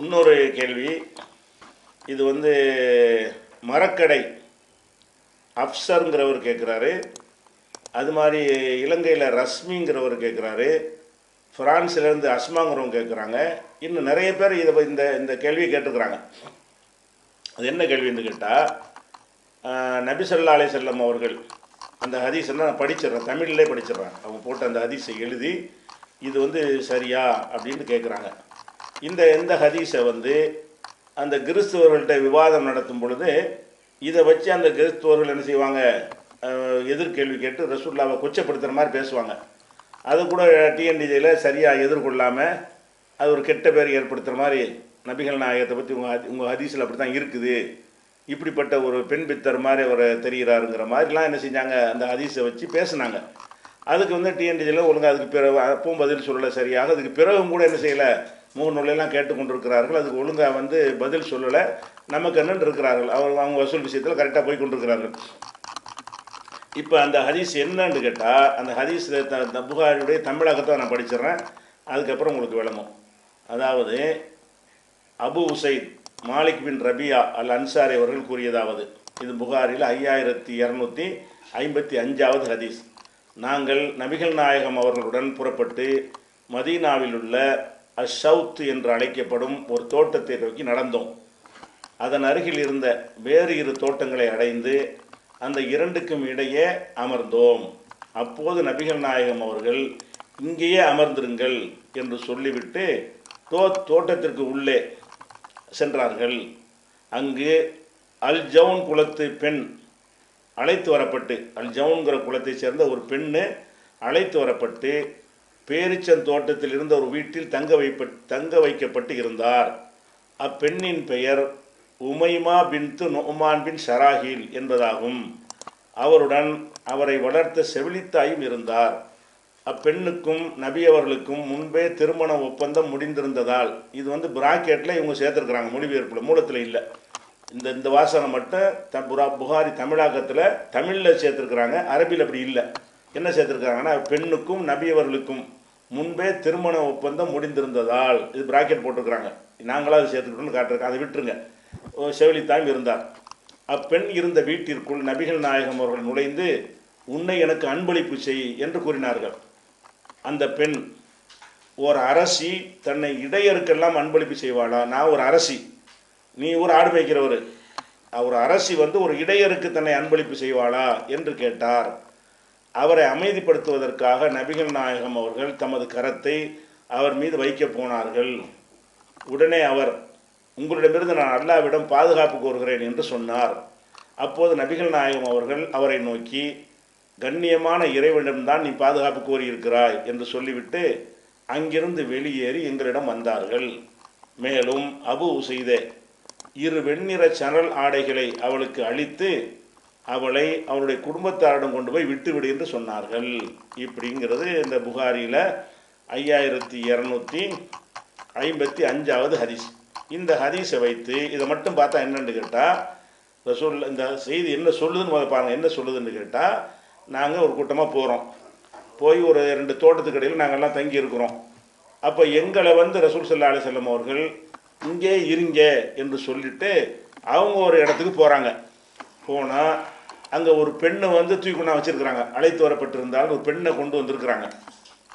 இன்னொரு கேள்வி. இது வந்து மரக்கடை அப்சருங்கிறவர் கேட்குறாரு அது மாதிரி இலங்கையில் ரஷ்மிங்கிறவர் கேட்குறாரு ஃப்ரான்ஸ்லேருந்து அஸ்மாங்கிறவங்க கேட்குறாங்க இன்னும் நிறைய பேர் இதை இந்த இந்த கேள்வியை கேட்டுக்கிறாங்க. அது என்ன கேள்வின்னு கேட்டால் நபி ஸல்லல்லாஹு செல்லம் அவர்கள் அந்த ஹதீஸ் நான் படிச்சிடுறேன். தமிழ்லேயே படிச்சிடுறேன். அவங்க போட்ட அந்த ஹதீஸை எழுதி இது வந்து சரியா அப்படின்னு கேட்குறாங்க இந்த இந்த ஹதீஸை வந்து அந்த கிறிஸ்துவர்கள்ட்ட விவாதம் நடத்தும் பொழுது இதை வச்சு அந்த கிறிஸ்துவர்கள் என்ன செய்வாங்க? எதிர்கேள்வி கேட்டு ரசூல்லாவை கொச்சப்படுத்துகிற மாதிரி பேசுவாங்க. அது கூட டிஎன்டிஜியில் சரியாக எதிர்கொள்ளாமல் அது ஒரு கெட்ட பேர் ஏற்படுத்துகிற மாதிரி நபிகள் நாயகத்தை பற்றி உங்கள் உங்கள் ஹதீஸில் அப்படி தான் இருக்குது. இப்படிப்பட்ட ஒரு பெண் பித்தர் மாதிரி அவர் தெரிகிறாருங்கிற மாதிரிலாம் என்ன செஞ்சாங்க? அந்த ஹதீஸை வச்சு பேசுனாங்க. அதுக்கு வந்து டிஎன்டிஜியில் ஒழுங்காக அதுக்கு பிறகு அப்பவும் பதில் சொல்லலை சரியாக. அதுக்கு பிறகும் கூட என்ன செய்யலை? முகநூலெல்லாம் கேட்டுக்கொண்டிருக்கிறார்கள். அதுக்கு ஒழுங்காக வந்து பதில் சொல்லலை. நமக்கு என்னன்னு இருக்கிறார்கள். அவர் அவங்க வசூல் விஷயத்தில் கரெக்டாக போய் கொண்டிருக்கிறார்கள் இப்போ அந்த ஹதீஸ் என்னன்னு கேட்டால் அந்த ஹதீஸ் த த- புகாரியுடைய தமிழகத்தை நான் படிச்சிடுறேன் அதுக்கப்புறம் உங்களுக்கு விளங்கும் அதாவது அபு உசைத் மாலிக் பின் ரபியா அல் அன்சாரி அவர்கள் கூறியதாவது இது புகாரில் ஐயாயிரத்தி இரநூத்தி ஐம்பத்தி அஞ்சாவது ஹதீஸ். நாங்கள் நபிகள் நாயகம் அவர்களுடன் புறப்பட்டு மதீனாவில் உள்ள அஷவுத் என்று அழைக்கப்படும் ஒரு தோட்டத்தை நோக்கி நடந்தோம். அதன் அருகில் இருந்த வேறு இரு தோட்டங்களை அடைந்து அந்த இரண்டுக்கும் இடையே அமர்ந்தோம். அப்போது நபிகள் நாயகம் அவர்கள் இங்கேயே அமர்ந்திருங்கள் என்று சொல்லிவிட்டு தோ தோட்டத்திற்கு உள்ளே சென்றார்கள். அங்கு அல் ஜவுன் குலத்து பெண் அழைத்து வரப்பட்டு அல் ஜவுன்கிற குலத்தைச் சேர்ந்த ஒரு பெண்ணு அழைத்து வரப்பட்டு பேரிச்சன் தோட்டத்தில் இருந்த ஒரு வீட்டில் தங்க வைப்ப தங்க வைக்கப்பட்டு இருந்தார். அப்பெண்ணின் பெயர் உமைமா பின்து நொமான் பின் ஷராஹில் என்பதாகும். அவருடன் அவரை வளர்த்த செவிலித்தாயும் இருந்தார். அப்பெண்ணுக்கும் நபி அவர்களுக்கும் முன்பே திருமண ஒப்பந்தம் முடிந்திருந்ததால் இது வந்து பிராக்கெட்டில் இவங்க சேர்த்துருக்குறாங்க மொழிபெயர்ப்பில் மூலத்தில் இல்லை. இந்த இந்த வாசனை மட்டும் த புரா புகாரி தமிழாக்கத்தில் தமிழில் சேர்த்துருக்குறாங்க அரபியில் அப்படி இல்லை. என்ன சேர்த்துருக்காங்கன்னா பெண்ணுக்கும் நபியவர்களுக்கும் முன்பே திருமண ஒப்பந்தம் முடிந்திருந்ததால் இது பிராக்கெட் போட்டிருக்கிறாங்க. நாங்களாக அது சேர்த்துக்கிட்டோம்னு காட்டிருக்கோம் அதை விட்டுருங்க. ஓ, செவிலித்தாயும் இருந்தார். அப்பெண் இருந்த வீட்டிற்குள் நபிகள் நாயகம் அவர்கள் நுழைந்து உன்னை எனக்கு அன்பளிப்பு செய் என்று கூறினார்கள். அந்த பெண் ஒரு அரசி தன்னை இடையருக்கெல்லாம் அன்பளிப்பு செய்வாளா? நான் ஒரு அரசி. நீ ஒரு ஆடு மேய்க்கிறவர். ஒரு அரசி வந்து ஒரு இடையருக்கு தன்னை அன்பளிப்பு செய்வாளா? என்று கேட்டார். அவரை அமைதிப்படுத்துவதற்காக நபிகள் நாயகம் அவர்கள் தமது கரத்தை அவர் மீது வைக்கப் போனார்கள். உடனே அவர் உங்களிடமிருந்து நான் அல்லாவிடம் பாதுகாப்பு கோருகிறேன் என்று சொன்னார். அப்போது நபிகள் நாயகம் அவர்கள் அவரை நோக்கி கண்ணியமான இறைவனிடம்தான் நீ பாதுகாப்பு கோரியிருக்கிறாய் என்று சொல்லிவிட்டு அங்கிருந்து வெளியேறி எங்களிடம் வந்தார்கள். மேலும் அபு செய்த இரு வெண்ணிற சணல் ஆடைகளை அவளுக்கு அளித்து அவளை அவனுடைய குடும்பத்தாரிடம் கொண்டு போய் விட்டுவிடு என்று சொன்னார்கள். இப்படிங்கிறது இந்த புகாரியில் ஐயாயிரத்தி இரநூத்தி ஐம்பத்தி அஞ்சாவது ஹதீஸ். இந்த ஹதீஸை வைத்து இதை மட்டும் பார்த்தா என்னன்னு கேட்டால் ரசூல் இந்த செய்தி என்ன சொல்லுதுன்னு முதல்ல பாருங்கள் என்ன சொல்லுதுன்னு கேட்டால் நாங்கள் ஒரு கூட்டமாக போகிறோம் போய் ஒரு ரெண்டு தோட்டத்துக்கு இடையில் நாங்கள்லாம் தங்கி இருக்கிறோம். அப்போ எங்களை வந்து ரசூல் சல்லா அலிசல்லம் அவர்கள் இங்கே இருங்க என்று சொல்லிட்டு அவங்க ஒரு இடத்துக்கு போகிறாங்க போனால் அங்கே ஒரு பெண்ணை வந்து தூக்கி கொண்டா வச்சுருக்கிறாங்க. அழைத்து வரப்பட்டிருந்தால் ஒரு பெண்ணை கொண்டு வந்திருக்கிறாங்க.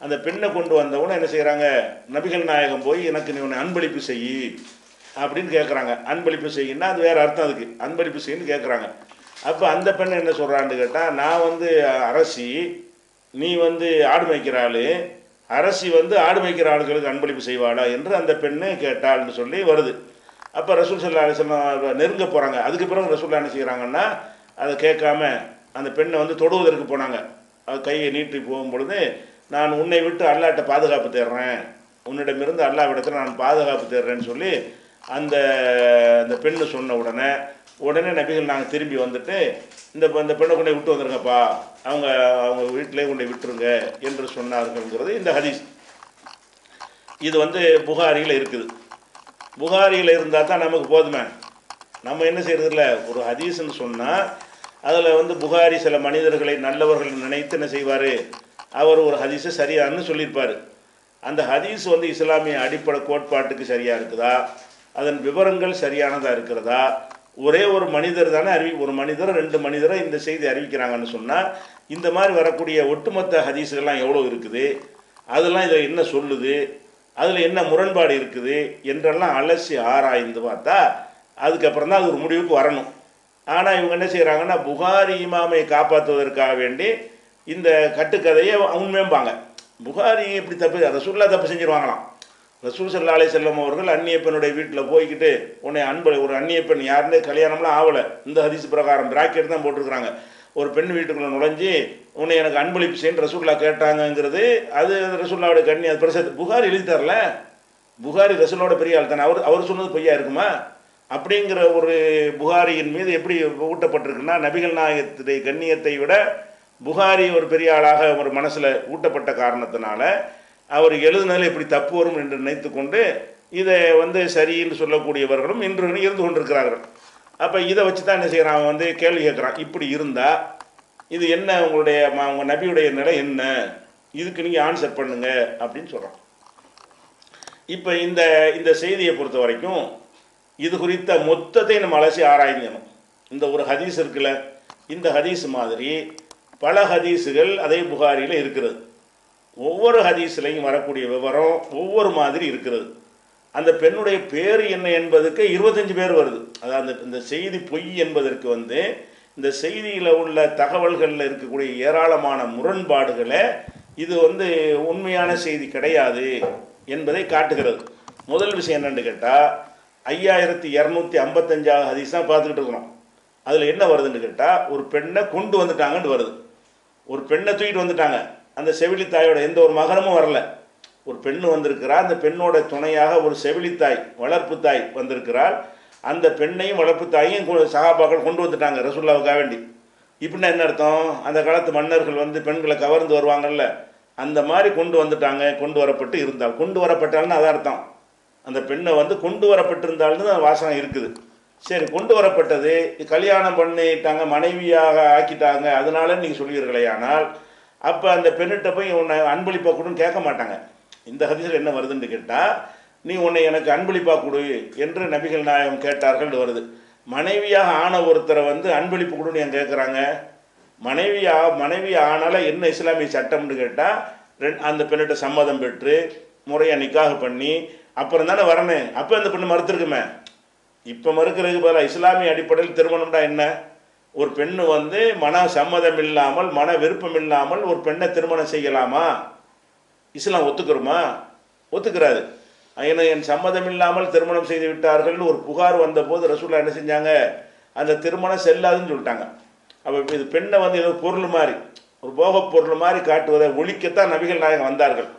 அந்த பெண்ணை கொண்டு வந்தவுடனே என்ன செய்கிறாங்க நபிகள் நாயகம் போய் எனக்கு நீ உன்னை அன்பளிப்பு செய் அப்படின்னு கேட்குறாங்க அன்பளிப்பு செய்யினா அது வேறு அர்த்தம் அதுக்கு. அன்பளிப்பு செய்யுன்னு கேட்குறாங்க அப்போ அந்த பெண் என்ன சொல்கிறான்னு கேட்டால் நான் வந்து அரசி நீ வந்து ஆடு மேய்க்கிற ஆளு அரசி வந்து ஆடு மேய்க்கிற ஆளுகளுக்கு அன்பளிப்பு செய்வாளா? என்று அந்த பெண்ணு கேட்டாள்னு சொல்லி வருது. அப்போ ரசூல் சல்லா அலிஸ்லாம் நெருங்க போகிறாங்க அதுக்கு பிறகு ரசூல்லா என்ன செய்கிறாங்கன்னா அதை கேட்காம அந்த பெண்ணை வந்து தொடுவதற்கு போனாங்க. அது கையை நீட்டி போகும் பொழுது நான் உன்னை விட்டு அல்லாட்ட பாதுகாப்பு தேடுறேன். உன்னிடமிருந்து அல்லாவிடத்தில் நான் பாதுகாப்பு தேடுறேன்னு சொல்லி அந்த அந்த பெண்ணு சொன்ன உடனே உடனே நபிகள் நாங்கள் திரும்பி வந்துட்டு இந்த இந்த பெண்ணை கொண்டே விட்டு வந்துருங்கப்பா. அவங்க அவங்க வீட்டிலே கொண்டு போய் விட்டுருங்க என்று சொன்னார்கள்ங்கிறது இந்த ஹதீஸ். இது வந்து புகாரியில் இருக்குது. புகாரியில் இருந்தால் தான் நமக்கு போதுமே. நம்ம என்ன செய்யறதில்ல? ஒரு ஹதீஸ்ன்னு சொன்னால் அதில் வந்து புகாரி சில மனிதர்களை நல்லவர்கள் நினைத்து என்ன செய்வார்? அவர் ஒரு ஹதீஸை சரியான்னு சொல்லியிருப்பார். அந்த ஹதீஸ் வந்து இஸ்லாமிய அடிப்படை கோட்பாட்டுக்கு சரியாக இருக்குதா? அதன் விவரங்கள் சரியானதாக இருக்கிறதா? ஒரே ஒரு மனிதர் தானே அறிவி ஒரு மனிதர் ரெண்டு மனிதரை இந்த செய்தி அறிவிக்கிறாங்கன்னு சொன்னால் இந்த மாதிரி வரக்கூடிய ஒட்டுமொத்த ஹதீஸுகள்லாம் எவ்வளோ இருக்குது? அதெல்லாம் இதில் என்ன சொல்லுது? அதில் என்ன முரண்பாடு இருக்குது என்றெல்லாம் அலசி ஆராய்ந்து பார்த்தா அதுக்கப்புறம் தான் அது ஒரு முடிவுக்கு வரணும். ஆனால் இவங்க என்ன செய்கிறாங்கன்னா புகாரி இமாமை காப்பாற்றுவதற்காக வேண்டி இந்த கட்டுக்கதையை உண்மையும்பாங்க புகாரி இப்படி தப்பு ரசூல்லா தப்பு செஞ்சுருவாங்களாம். ரசூல் சல்லா அலை செல்லம் அவர்கள் அந்நியப்பனுடைய வீட்டில் போய்கிட்டு உன்னை அன்பு ஒரு அந்நியப்பெண் யாருன்னே கல்யாணம்லாம் ஆகலை இந்த ஹரிசு பிரகாரம் பிராக்கெட் தான் போட்டிருக்கிறாங்க. ஒரு பெண் வீட்டுக்குள்ளே நுழைஞ்சு உன்னை எனக்கு அன்பளிப்பு செய்யு ரசூல்லா கேட்டாங்கங்கிறது அது ரசூல்லாவோட கண்ணி அது பெருசா புகாரி எழுதி தரல. புகாரி ரசூலோட பெரிய ஆள் தானே. அவர் அவர் சொன்னது பொய்யா இருக்குமா? அப்படிங்கிற ஒரு புகாரியின் மீது எப்படி ஊட்டப்பட்டிருக்குன்னா நபிகள் நாயகத்துடைய கண்ணியத்தை விட புகாரி ஒரு பெரிய ஆளாக ஒரு மனசில் ஊட்டப்பட்ட காரணத்தினால அவர் எழுதுனதில் இப்படி தப்பு வரும் என்று நினைத்து கொண்டு இதை வந்து சரின்னு சொல்லக்கூடியவர்களும் இன்று இருந்து கொண்டிருக்கிறார்கள். அப்போ இதை வச்சு தான் என்ன செய்கிறான் அவன் வந்து கேள்வி கேட்குறான். இப்படி இருந்தால் இது என்ன உங்களுடைய ம- உங்க நபியுடைய நிலை என்ன? இதுக்கு நீங்கள் ஆன்சர் பண்ணுங்க அப்படின்னு சொல்கிறான் இப்போ இந்த இந்த செய்தியை பொறுத்த வரைக்கும் இது குறித்த மொத்தத்தை நம்ம அலசி ஆராய்ஞ்சணும் இந்த ஒரு ஹதீஸ் இருக்குல்ல இந்த ஹதீஸ் மாதிரி பல ஹதீஸுகள் அதே புகாரியில் இருக்கிறது. ஒவ்வொரு ஹதீஸ்லையும் வரக்கூடிய விவரம் ஒவ்வொரு மாதிரி இருக்கிறது. அந்த பெண்ணுடைய பேர் என்ன என்பதுக்கு இருபத்தஞ்சு பேர் வருது. அதாவது அந்த இந்த செய்தி பொய் என்பதற்கு வந்து இந்த செய்தியில் உள்ள தகவல்களில் இருக்கக்கூடிய ஏராளமான முரண்பாடுகளை இது வந்து உண்மையான செய்தி கிடையாது என்பதை காட்டுகிறது. முதல் விஷயம் என்னென்னு கேட்டால் ஐயாயிரத்தி இரநூத்தி ஐம்பத்தஞ்சாவது ஹதீஸ் தான் பார்த்துக்கிட்டு இருக்கிறோம். அதில் என்ன வருதுன்னு கேட்டால் ஒரு பெண்ணை கொண்டு வந்துட்டாங்கன்னு வருது. ஒரு பெண்ணை தூக்கிட்டு வந்துட்டாங்க. அந்த செவிலி தாயோட எந்த ஒரு மகனமும் வரல. ஒரு பெண்ணு வந்திருக்கிறார் அந்த பெண்ணோட துணையாக ஒரு செவிலித்தாய் வளர்ப்பு தாய் வந்திருக்கிறாள். அந்த பெண்ணையும் வளர்ப்பு தாயும் சகாபாக்கள் கொண்டு வந்துட்டாங்க ரசுல்லாவுக்காக வேண்டி. இப்படின்னா என்ன அர்த்தம்? அந்த காலத்து மன்னர்கள் வந்து பெண்களை கவர்ந்து வருவாங்கல்ல அந்த மாதிரி கொண்டு வந்துட்டாங்க கொண்டு வரப்பட்டு இருந்தால். கொண்டு வரப்பட்டால்னு அதான் அர்த்தம். அந்த பெண்ணை வந்து கொண்டு வரப்பட்டிருந்தால்னு தான் இருக்குது. சரி கொண்டு வரப்பட்டது கல்யாணம் பண்ணிட்டாங்க மனைவியாக ஆக்கிட்டாங்க அதனால நீங்கள் சொல்வீர்களே ஆனால் அப்போ அந்த பெண்ணிட்ட போய் உன்னை அன்பளிப்பா கொடுன்னு கேட்க மாட்டாங்க. இந்த ஹதீஸில் என்ன வருதுன்னு கேட்டால் நீ உன்னை எனக்கு அன்பளிப்பாக கொடு என்று நபிகள் நாயகம் கேட்டார்கள் வருது. மனைவியாக ஆன ஒருத்தரை வந்து அன்பளிப்பு கொடுன்னு ஏன் கேட்குறாங்க மனைவியா மனைவி ஆனால என்ன இஸ்லாமிய சட்டம்னு கேட்டால் ரெண்டு அந்த பெண்ணிட்ட சம்மதம் பெற்று முறையாக நிக்காக பண்ணி அப்புறம் தானே வரணும் அப்போ அந்த பெண்ணு மறுத்துருக்குமே. இப்போ மறுக்கிறதுக்கு பதிலாக இஸ்லாமிய அடிப்படையில் திருமணம்டா என்ன? ஒரு பெண்ணு வந்து மன சம்மதம் இல்லாமல் மன விருப்பம் இல்லாமல் ஒரு பெண்ணை திருமணம் செய்யலாமா? இஸ்லாம் ஒத்துக்கிறோமா? ஒத்துக்கிறாது ஏன்னா என் சம்மதம் இல்லாமல் திருமணம் செய்து விட்டார்கள்னு ஒரு புகார் வந்தபோது ரசூல்லா என்ன செஞ்சாங்க? அந்த திருமணம் செல்லாதுன்னு சொல்லிட்டாங்க. அப்போ இது பெண்ணை வந்து ஏதோ பொருள் மாதிரி ஒரு போகப் பொருள் மாதிரி காட்டுவதை ஒழிக்கத்தான் நபிகள் நாயகம் வந்தார்கள்.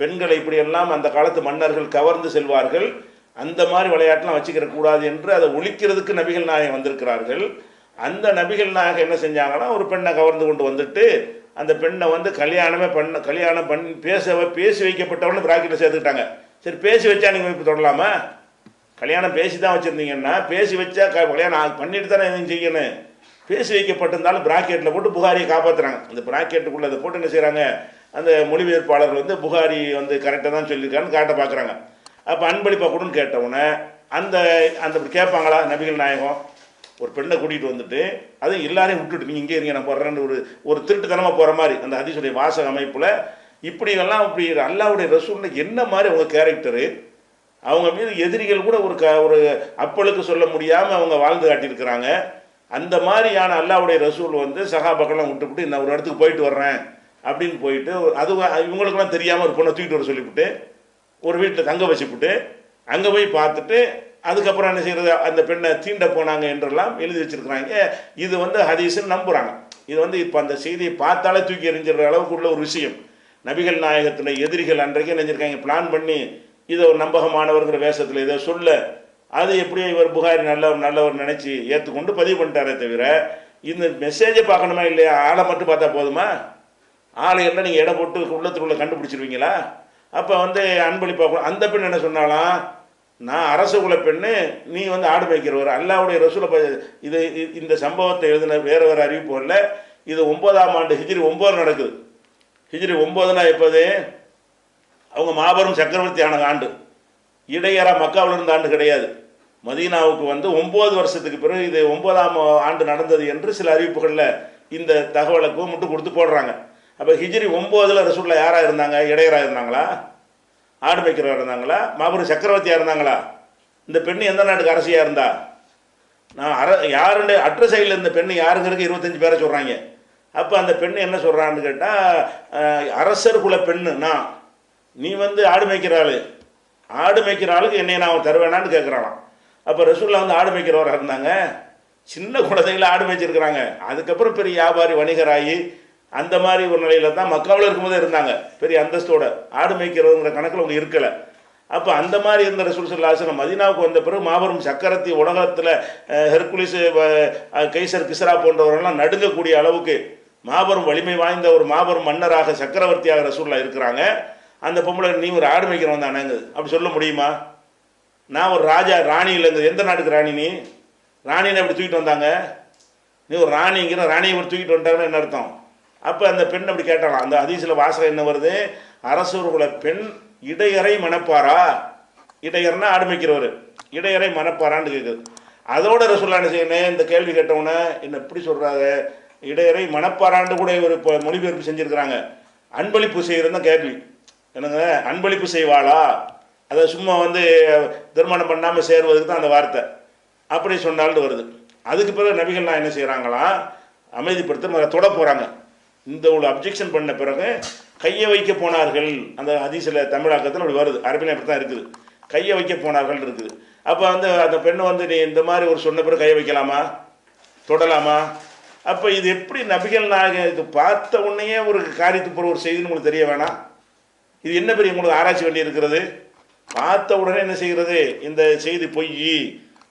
பெண்களை இப்படியெல்லாம் அந்த காலத்து மன்னர்கள் கவர்ந்து செல்வார்கள். அந்த மாதிரி விளையாட்டுலாம் வச்சுக்கிற கூடாது என்று அதை ஒழிக்கிறதுக்கு நபிகள் நாயகம் வந்திருக்கிறார்கள். அந்த நபிகள் நாயகம் என்ன செஞ்சாங்கன்னா ஒரு பெண்ணை கவர்ந்து கொண்டு வந்துட்டு அந்த பெண்ணை வந்து கல்யாணமே பண்ண கல்யாணம் பண்ணி பேச பேசி வைக்கப்பட்டவன்னு பிராக்கெட்டில் சேர்த்துக்கிட்டாங்க. சரி பேசி வச்சா நீங்கள் இப்போ தொடலாமா கல்யாணம் பேசி தான் வச்சுருந்தீங்கன்னா பேசி வச்சா க- கல்யாணம் பண்ணிட்டு தானே எதுவும் செய்யணும். பேசி வைக்கப்பட்டிருந்தாலும் பிராக்கெட்டில் போட்டு புகாரியை காப்பாற்றுறாங்க அந்த பிராக்கெட்டுக்குள்ளே அதை போட்டு என்ன செய்கிறாங்க அந்த மொழிபெயர்ப்பாளர் வந்து புகாரி வந்து கரெக்டாக தான் சொல்லியிருக்கான்னு காட்ட பார்க்குறாங்க அப்போ அன்பளிப்பா கொடுன்னு கேட்டவுடனே அந்த அந்த கேட்பாங்களா நபிகள் நாயகம்? ஒரு பெண்ணை கூட்டிகிட்டு வந்துட்டு அதுவும் எல்லாரையும் விட்டுட்டு நீங்கள் இங்கே இருங்க நான் போடுறேன்னு ஒரு ஒரு திருட்டுத்தனமாக போகிற மாதிரி. அந்த ஹதீஸுடைய வாசக அமைப்பில் இப்படி எல்லாம் இப்படி அல்லாவுடைய ரசூல்ல என்ன மாதிரி அவங்க கேரக்டரு அவங்க மீது எதிரிகள் கூட ஒரு க ஒரு அப்பளுக்கு சொல்ல முடியாமல் அவங்க வாழ்ந்து காட்டியிருக்கிறாங்க. அந்த மாதிரியான அல்லாவுடைய ரசூல் வந்து சகாபக்கெல்லாம் விட்டுவிட்டு நான் ஒரு இடத்துக்கு போயிட்டு வர்றேன் அப்படின்னு போயிட்டு அது இவங்களுக்கெல்லாம் தெரியாமல் ஒரு பொண்ணை தூக்கிட்டு வர சொல்லிவிட்டு ஒரு வீட்டில் தங்க வச்சுப்புட்டு அங்கே போய் பார்த்துட்டு அதுக்கப்புறம் என்ன செய்கிறது அந்த பெண்ணை தீண்ட போனாங்க என்றெல்லாம் எழுதி வச்சிருக்கிறாங்க. இது வந்து ஹதீஸ்ன்னு நம்புகிறாங்க இது வந்து இப்போ அந்த செய்தியை பார்த்தாலே தூக்கி எறிஞ்சிடுற அளவுக்கு உள்ள ஒரு விஷயம். நபிகள் நாயகத்தில் எதிரிகள் அன்றைக்கே நினைஞ்சிருக்காங்க பிளான் பண்ணி இதை ஒரு நம்பகமானவர்கிற வேஷத்தில் இதை சொல்ல அது எப்படியோ இவர் புகாரி நல்லவர் நல்லவர் நினச்சி ஏற்றுக்கொண்டு பதிவு பண்ணிட்டாரே தவிர இந்த மெசேஜை பார்க்கணுமா இல்லையா? ஆளை மட்டும் பார்த்தா போதுமா? ஆளை எல்லாம் நீங்கள் இடம் போட்டு உள்ளத்துக்குள்ளே கண்டுபிடிச்சிருவீங்களா? அப்போ வந்து அன்பளிப்பாக அந்த பெண் என்ன சொன்னாலாம் நான் அரச குல பெண்ணு நீ வந்து ஆடு மேய்க்கிறவர். அல்லாவுடைய ரசூலை ப- இது இந்த சம்பவத்தை எழுதின வேற வேறு அறிவிப்பு இல்லை இது ஒன்பதாம் ஆண்டு ஹிஜ்ரி ஒம்பது நடக்குது. ஹிஜ்ரி ஒம்பதுனா எப்போது? அவங்க மாபெரும் சக்கரவர்த்தி ஆன ஆண்டு. இடையரா மக்காவில் இருந்த ஆண்டு கிடையாது. மதீனாவுக்கு வந்து ஒம்பது வருஷத்துக்கு பிறகு இது ஒன்பதாம் ஆண்டு நடந்தது என்று சில அறிவிப்புகளில் இந்த தகவலுக்கு மட்டும் கொடுத்து போடுறாங்க. அப்போ ஹிஜ்ரி ஒம்போதில் ரசூலில் யாராக இருந்தாங்க? இடையராக இருந்தாங்களா? ஆடு மேய்க்கிறவா இருந்தாங்களா? மாபெரும் சக்கரவர்த்தியாக இருந்தாங்களா? இந்த பெண் எந்த நாட்டுக்கு அரசியாக இருந்தா? நான் அர யாருன்னு அற்ற சைடில் இந்த பெண் யாருங்கிறதுக்கு இருபத்தஞ்சு பேரை சொல்கிறாங்க அப்போ அந்த பெண் என்ன சொல்கிறான்னு கேட்டால் அரசர் குல பெண்ணு நான். நீ வந்து ஆடு மேய்க்கிற ஆள். ஆடு மேய்க்கிற ஆளுக்கு என்னை நான் தருவேனான்னு கேட்குறானாம் அப்போ ரசூல்லா வந்து ஆடு மேய்க்கிறவராக இருந்தாங்க. சின்ன குழந்தைங்கள ஆடு மேய்ச்சிருக்கிறாங்க. அதுக்கப்புறம் பெரிய வியாபாரி வணிகராகி அந்த மாதிரி ஒரு நிலையில தான் மக்காவில் இருக்கும்போதே இருந்தாங்க. பெரிய அந்தஸ்தோட ஆடு மேய்க்கிறதுங்கிற கணக்கில் அவங்க இருக்கலை. அப்போ அந்த மாதிரி இருந்த ரசூல் சல்லாசனம் மதினாவுக்கு வந்த பிறகு மாபெரும் சக்கரத்தி உலகத்தில் ஹெர்குலிஸ் கைசர் கிசரா போன்றவர்கள்லாம் நடுங்கக்கூடிய அளவுக்கு மாபெரும் வலிமை வாய்ந்த ஒரு மாபெரும் மன்னராக சக்கரவர்த்தியாக ரசூல்லா இருக்கிறாங்க. அந்த பொம்பளை நீ ஒரு ஆடு மேய்க்கிறவன் தானேங்க அப்படி சொல்ல முடியுமா? நான் ஒரு ராஜா ராணி இல்லைங்குது எந்த நாட்டுக்கு ராணி நீ? ராணின்னு அப்படி தூக்கிட்டு வந்தாங்க. நீ ஒரு ராணிங்கிற ராணியை இப்படி தூக்கிட்டு வந்துட்டாங்கன்னு என்ன அர்த்தம்? அப்போ அந்த பெண் அப்படி கேட்டாலாம் அந்த அதிசயில் வாசகம் என்ன வருது? அரசர்குல பெண் இடையறை மணப்பாரா? இடையர்னா ஆடுமைக்கிறவர் இடையறை மணப்பாரான்னு கேட்குது அதோட ரசூல்லா என்ன செய்யணும் இந்த கேள்வி கேட்டவுடனே என்ன எப்படி சொல்கிறாங்க இடையறை மணப்பாரான்னு கூட ஒரு மொழிபெயர்ப்பு செஞ்சுருக்கிறாங்க. அன்பளிப்பு செய்கிறதா தான் கேள்வி. என்னங்க? அன்பளிப்பு செய்வாளா? அதை சும்மா வந்து திருமணம் பண்ணாமல் சேர்வதுக்கு தான் அந்த வார்த்தை. அப்படி சொன்னாலும் வருது. அதுக்கு பிறகு நபிகள் நான் என்ன செய்கிறாங்களாம் அமைதிப்படுத்த தொட போகிறாங்க இந்த ஒரு அப்ஜெக்ஷன் பண்ண பிறகு கையை வைக்க போனார்கள். அந்த ஹதீஸில் தமிழாக்கத்தில் அப்படி வருது. அரபியில் அப்படி தான் இருக்குது. கையை வைக்க போனார்கள் இருக்குது. அப்போ வந்து அந்த பெண்ணை வந்து நீ இந்த மாதிரி ஒரு சொன்ன பிறகு கையை வைக்கலாமா? தொடலாமா? அப்போ இது எப்படி நபிகள் நாயகம் இது பார்த்த உடனேயே ஒரு காரியத்துக்கு போகிற ஒரு செய்தின்னு உங்களுக்கு தெரிய வேணாம். இது என்ன பெரிய உங்களுக்கு ஆராய்ச்சி வேண்டி இருக்கிறது? பார்த்த உடனே என்ன செய்கிறது? இந்த செய்தி பொய்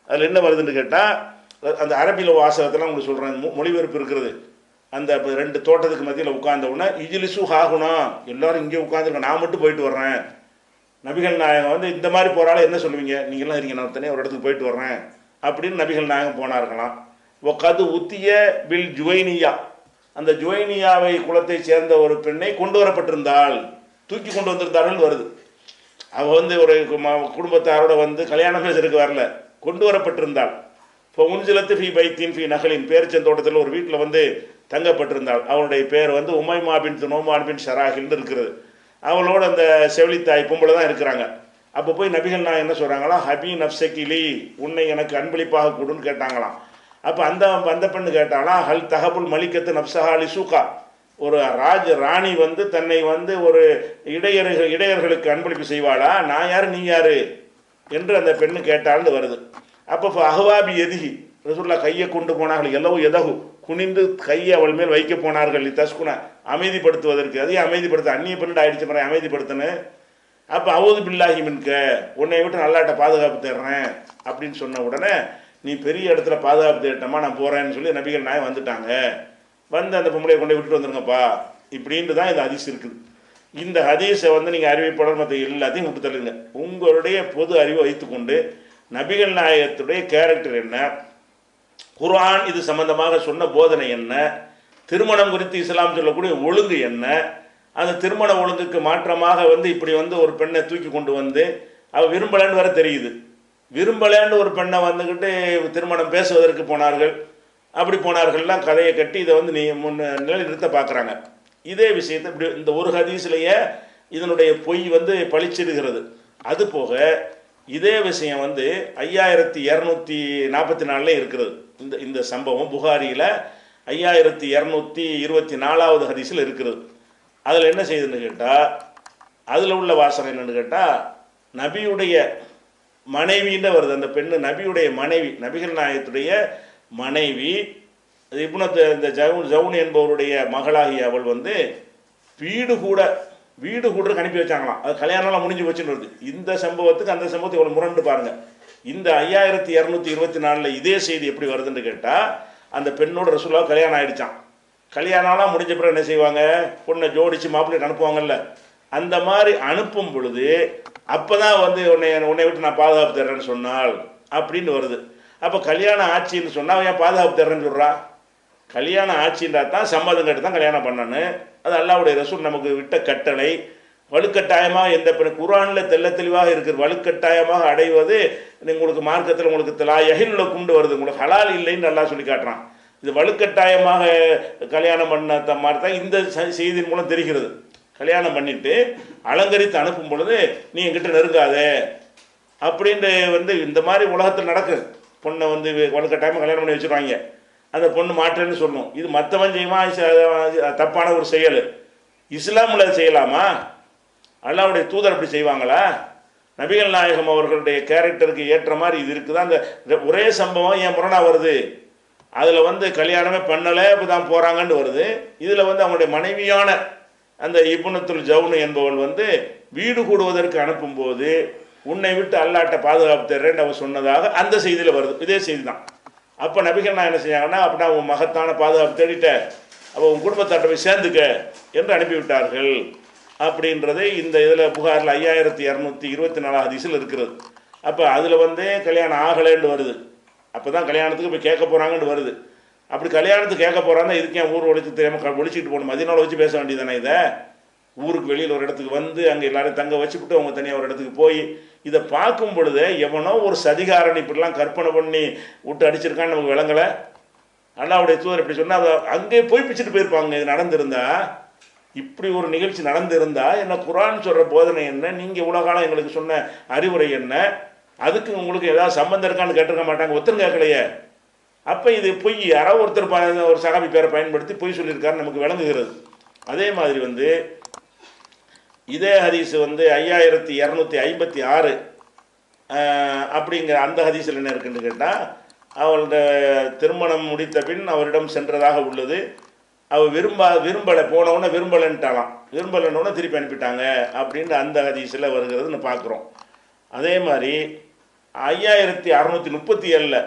அதில் என்ன வருதுன்னு கேட்டால் அந்த அரபியில் வாசகத்தெல்லாம் உங்களுக்கு சொல்கிறேன் மொழிபெயர்ப்பு இருக்கிறது அந்த ரெண்டு தோட்டத்துக்கு மத்தியில் உட்கார்ந்த உடனே இஜிலிசு ஆகணும் எல்லோரும் இங்கே உட்காந்துருக்க நான் மட்டும் போயிட்டு வர்றேன். நபிகள் நாயகம் வந்து இந்த மாதிரி போகிறால என்ன சொல்லுவீங்க? நீங்களாம் இருக்கீங்க நான் தனியாக ஒரு இடத்துக்கு போயிட்டு வர்றேன். அப்படின்னு நபிகள் நாயகம் போனார்களாம் உட்காந்து உத்திய பில் ஜுவைனியா. அந்த ஜுவைனியாவை குலத்தை சேர்ந்த ஒரு பெண்ணை கொண்டு வரப்பட்டிருந்தாள். தூக்கி கொண்டு வந்திருந்தார்கள் வருது. அவள் வந்து ஒரு குடும்பத்தாரோட வந்து கல்யாணம் பேசுறதுக்கு வரல கொண்டு வரப்பட்டிருந்தாள். இப்போ உன்சிலத்து ஃபி பைத்தின் ஃபி நகலின். பேரிச்சந்தோட்டத்தில் ஒரு வீட்டில் வந்து தங்கப்பட்டிருந்தாள் அவளுடைய பேர் வந்து உமைமா பின் நோமான் பின் ஷராஹில்னு இருக்கிறது. அவளோட அந்த செவிலித்தாய் பொம்பளை தான் இருக்கிறாங்க. அப்போ போய் நபிகள் நான் என்ன சொல்கிறாங்களா ஹபி நப்சக்கிலி உன்னை எனக்கு அன்பளிப்பாக கொடுன்னு கேட்டாங்களாம். அப்போ அந்த அந்த பெண்ணு கேட்டாலாம் ஹல் தகபுல் மலிக்கத்து நப்சஹாலி சூகா. ஒரு ராஜ ராணி வந்து தன்னை வந்து ஒரு இடையர்கள் இடையர்களுக்கு அன்பளிப்பு செய்வாளா? நான் யார்? நீ யார்? என்று அந்த பெண்ணு கேட்டால்னு வருது. அப்போ அஹ்வாபி எதிகி ரசூல்லா கையை கொண்டு போனார்கள். எல்லவோ எதகு குனிந்து கையை அவள் மேல் வைக்க போனார்கள் தஸ்குன அமைதிப்படுத்துவதற்கு. அதையும் அமைதிப்படுத்த. அந்நிய பெண்ணு ஆயிடுச்சு மாதிரி அமைதிப்படுத்தினு அப்போ அவது பில்லாகி மின்க உன்னை விட்டு நல்லாட்ட பாதுகாப்பு தேடுறேன் அப்படின்னு சொன்ன உடனே நீ பெரிய இடத்துல பாதுகாப்பு தேட்டமா நான் போகிறேன்னு சொல்லி நபிகள் நாயம் வந்துட்டாங்க. வந்து அந்த பொம்பளையை கொண்டு விட்டுட்டு வந்துருங்கப்பா இப்படின்ட்டு தான் இந்த ஹதீஸ் இருக்குது. இந்த ஹதீஸை வந்து நீங்கள் அறிவிப்பாளர் மற்ற எல்லாத்தையும் விட்டு தள்ளுங்க. உங்களுடைய பொது அறிவை வைத்துக்கொண்டு நபிகள் நாயகத்துடைய கேரக்டர் என்ன? குர்ஆன் இது சம்பந்தமாக சொன்ன போதனை என்ன? திருமணம் குறித்து இஸ்லாம் சொல்லக்கூடிய ஒழுங்கு என்ன? அந்த திருமண ஒழுங்குக்கு மாற்றமாக வந்து இப்படி வந்து ஒரு பெண்ணை தூக்கி கொண்டு வந்து அவள் விரும்பலைன்னு வர தெரியுது. விரும்பலைன்னு ஒரு பெண்ணை வந்துக்கிட்டு திருமணம் பேசுவதற்கு போனார்கள். அப்படி போனார்கள்லாம் கதையை கட்டி இதை வந்து நீ முன்ன நிலைநிறுத்த பார்க்குறாங்க. இதே விஷயத்தை இப்படி இந்த ஒரு ஹதீஸ்லேயே இதனுடைய பொய் வந்து பளிச்சிடுகிறது. அது போக இதே விஷயம் வந்து ஐயாயிரத்தி இரநூத்தி நாற்பத்தி நாலில் இருக்கிறது. இந்த இந்த சம்பவம் புகாரியில் ஐயாயிரத்தி இரநூத்தி இருபத்தி நாலாவது ஹதீஸில் இருக்கிறது. அதில் என்ன செய்யுதுன்னு கேட்டால் அதில் உள்ள வாசகம் என்னென்னு கேட்டால் நபியுடைய மனைவின்னு வருது. அந்த பெண்ணு நபியுடைய மனைவி நபிகள் நாயகத்துடைய மனைவி அது இப்னத்து இந்த ஜவுன் ஜவுன் என்பவருடைய மகளாகிய அவள் வந்து வீடு கூட வீடு கூட அனுப்பி வச்சாங்களாம். அது கல்யாணம்லாம் முடிஞ்சு போச்சுன்னு வருது. இந்த சம்பவத்துக்கு அந்த சம்பவத்தை இவ்வளோ முரண்டு பாருங்க. இந்த ஐயாயிரத்தி இரநூத்தி இருபத்தி நாலில் இதே செய்தி எப்படி வருதுன்னு கேட்டால் அந்த பெண்ணோட ரசூலா கல்யாணம் ஆயிடுச்சான் கல்யாணம்லாம் முடிஞ்ச பிறகு என்ன செய்வாங்க? பொண்ணை ஜோடிச்சு மாப்பிள்ளை அனுப்புவாங்கல்ல. அந்த மாதிரி அனுப்பும் பொழுது அப்போ தான் வந்து உன்னை உன்னை விட்டு நான் பாதுகாப்பு தர்றேன்னு சொன்னால் அப்படின்னு வருது. அப்போ கல்யாணம் ஆட்சின்னு சொன்னால் அவன் ஏன் பாதுகாப்பு தர்றேன்னு சொல்கிறான் கல்யாணம் ஆட்சின்றா தான் சம்மதம் கேட்டு தான் கல்யாணம் பண்ணணும் அது அல்லாவுடைய ரசூல் நமக்கு விட்ட கட்டளை. வலுக்கட்டாயமாக எந்த பெண் குரானில் தெள்ள தெளிவாக இருக்கிற வலுக்கட்டாயமாக அடைவது உங்களுக்கு மார்க்கத்தில் உங்களுக்கு தலா எகில்ல குண்டு வருது உங்களுக்கு ஹலால் இல்லைன்னு நல்லா சொல்லி காட்டுறான். இது வலுக்கட்டாயமாக கல்யாணம் பண்ண மாதிரி தான் இந்த செய்தியின் மூலம் தெரிகிறது. கல்யாணம் பண்ணிட்டு அலங்கரித்து அனுப்பும் பொழுது நீ என்கிட்ட நெருங்காத. அப்படின்ற வந்து இந்த மாதிரி உலகத்தில் நடக்குது. பொண்ணை வந்து வலுக்கட்டாயமாக கல்யாணம் பண்ணி வச்சுருவாங்க. அந்த பொண்ணு மாற்றேன்னு சொல்லணும் இது மற்றவன் செய்வான் தப்பான ஒரு செயல். இஸ்லாமில் செய்யலாமா? அல்லாவுடைய தூதர் அப்படி செய்வாங்களா? நபிகள் நாயகம் அவர்களுடைய கேரக்டருக்கு ஏற்ற மாதிரி இது இருக்குது? அந்த ஒரே சம்பவம் ஏன் முரணா வருது. அதில் வந்து கல்யாணமே பண்ணலை இப்போ தான் போகிறாங்கன்னு வருது. இதில் வந்து அவங்களுடைய மனைவியான அந்த இபுனத்துல் ஜவுனு என்பவள் வந்து வீடு கூடுவதற்கு அனுப்பும்போது உன்னை விட்டு அல்லாட்ட பாதுகாப்பு தர்றேன்னு அவர் சொன்னதாக அந்த செய்தியில் வருது. இதே செய்தி தான் அப்போ நபிகள் நான் என்ன செஞ்சாங்கன்னா அப்படின்னா உன் மகத்தான பாதுகாப்பு தேடிட்ட அப்போ உன் குடும்பத்தாட்ட போய் சேர்ந்துக்க என்று அனுப்பிவிட்டார்கள். அப்படின்றது இந்த இதில் புகாரில் ஐயாயிரத்தி இரநூத்தி இருபத்தி நாலாம் ஹதீஸில் இருக்கிறது. அப்போ அதில் வந்து கல்யாணம் ஆகலைன்னு வருது. அப்போ தான் கல்யாணத்துக்கு போய் கேட்க போகிறாங்கன்னு வருது. அப்படி கல்யாணத்துக்கு கேட்க போகிறாங்க இதுக்கு ஊர் ஒழிச்சு தெரியாமல் ஒழிச்சிட்டு போகணும்? மதியனால வச்சு பேச வேண்டியதானே இதை? ஊருக்கு வெளியில் ஒரு இடத்துக்கு வந்து அங்கே எல்லாரும் தங்க வச்சுக்கிட்டு அவங்க தனியாக ஒரு இடத்துக்கு போய் இதை பார்க்கும் பொழுது எவனோ ஒரு சதிகாரன் இப்படிலாம் கற்பனை பண்ணி விட்டு அடிச்சிருக்கான்னு நமக்கு விளங்கலை? அல்லாவுடைய தூதர் இப்படி சொன்னால் அங்கே போய் பிச்சுட்டு போயிருப்பாங்க. இது நடந்திருந்தா இப்படி ஒரு நிகழ்ச்சி நடந்திருந்தா என்ன குரான் சொல்கிற போதனை என்ன நீங்கள் இவ்வளோ காலம் எங்களுக்கு சொன்ன அறிவுரை என்ன அதுக்கு உங்களுக்கு ஏதாவது சம்மந்தம் இருக்கான்னு கேட்டிருக்க மாட்டாங்க. ஒத்தன் கேட்கலையே. அப்போ இது பொய் யாரோ ஒருத்தர் ஒரு சகாபி பேரை பயன்படுத்தி பொய் சொல்லியிருக்காரு நமக்கு விளங்குகிறது. அதே மாதிரி வந்து இதே ஹதீஸ் வந்து ஐயாயிரத்தி இரநூத்தி ஐம்பத்தி ஆறு அப்படிங்கிற அந்த ஹதீஸில் என்ன இருக்குன்னு கேட்டால் அவளோட திருமணம் முடித்த பின் அவரிடம் சென்றதாக உள்ளது. அவள் விரும்பா விரும்பலை போனவுடனே விரும்பலைன்ட்டாலாம் விரும்பலைன்னொன்னே திருப்பி அனுப்பிட்டாங்க அப்படின்ட்டு அந்த ஹதீஸில் வருகிறதுன்னு பார்க்குறோம். அதே மாதிரி ஐயாயிரத்தி அறநூற்றி முப்பத்தி ஏழில்